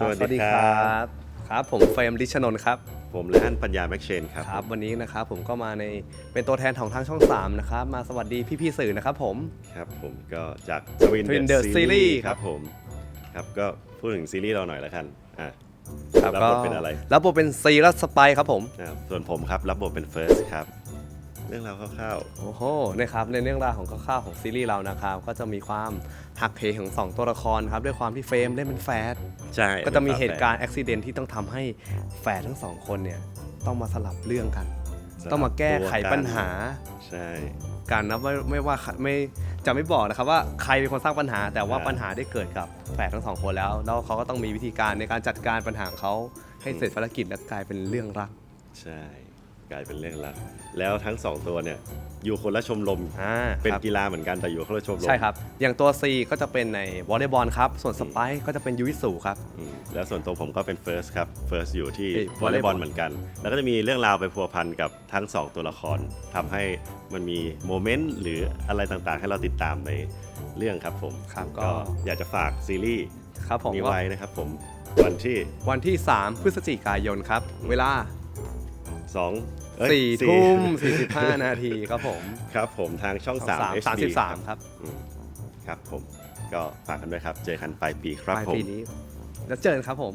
สวัสดีครับ ครับ ผมเฟรมดิชนนท์ครับ ผมและท่านปัญญาแม็กเชนครับ ครับ วันนี้นะครับผมก็มาในเป็นตัวแทนของทางช่อง 3 นะครับ มาสวัสดีพี่ๆสื่อนะครับผม ครับผมก็จากทวิน Twin เด The อะซี Series รีส์คครัรับบผม ครับก็พูดถึงซีรีส์เราหน่อยแล้วกันอะครับรับบทเป็นอะไรรับบทเป็นซีรัสสไปครับผมอะส่วนผมครับรับบทเป็นเฟิร์สครับ เรื่องราวคร่าวโอ้โหนะครับในเรื่องราวของคร่าวๆของซีรีส์เรานะครับ ก็จะมีความหักเหของสองตัวละครครับด้วยความที่เฟรมเล่นเป็นแฟดๆใช่ก็จะมีเหตุการณ์อุบิเหตุที่ต้องทำให้แฝดทั้งสองคนเนี่ยต้องมาสลับเรื่องกัน ต้องมาแก้ไขปัญหา ใช่กันนะไม่ไม่ว่าไม่จะไม่บอกนะครับว่าใครเป็นคนสร้างปัญหา แต่ว่าอ่าปัญหาได้เกิดกับแฝดทั้งสองคนแล้ว แล้วเขาก็ต้องมีวิธีการในการจัดการปัญหาของเขาให้เสร็จภารกิจและกลายเป็นเรื่องรัก ใช่ กลายเป็นเรื่องรักแล้วทั้งสองตัวเนี่ยอยู่คนละชมรมอ่าเป็นครับกีฬาเหมือนกันแต่อยู่คนละชมรมใช่ครับ อย่างตัว C ก็จะเป็นในวอลเลย์บอลครับ ส่วนสไปค์ก็จะเป็นยูวิสูครับ อืมแล้วส่วนตัวผมก็เป็นเฟิร์สครับเฟิร์สอยู่ที่ที่วอลเลย์บอล volleyball เหมือนกัน แล้วก็จะมีเรื่องราวไปพัวพันกับทั้งสองตัวละครทำให้มันมีโมเมนต์หรืออะไรต่างๆ ให้เราติดตามในเรื่องครับผมครับก็ ก็อยากจะฝากซีรีส์ครับผมนี้ก็ไว้นะครับผมวันที่วันที่ 3 พฤศจิกายนครับ เวลา 2เอ้ย4ทุ่ม45นาทีครับผมครับผมทางช่อง3 HD 33ครับอืมครับผมก็ฝากกันด้วยครับ เจอกันปลายปีครับปลายผมปีนี้ แล้วเจอกันครับผม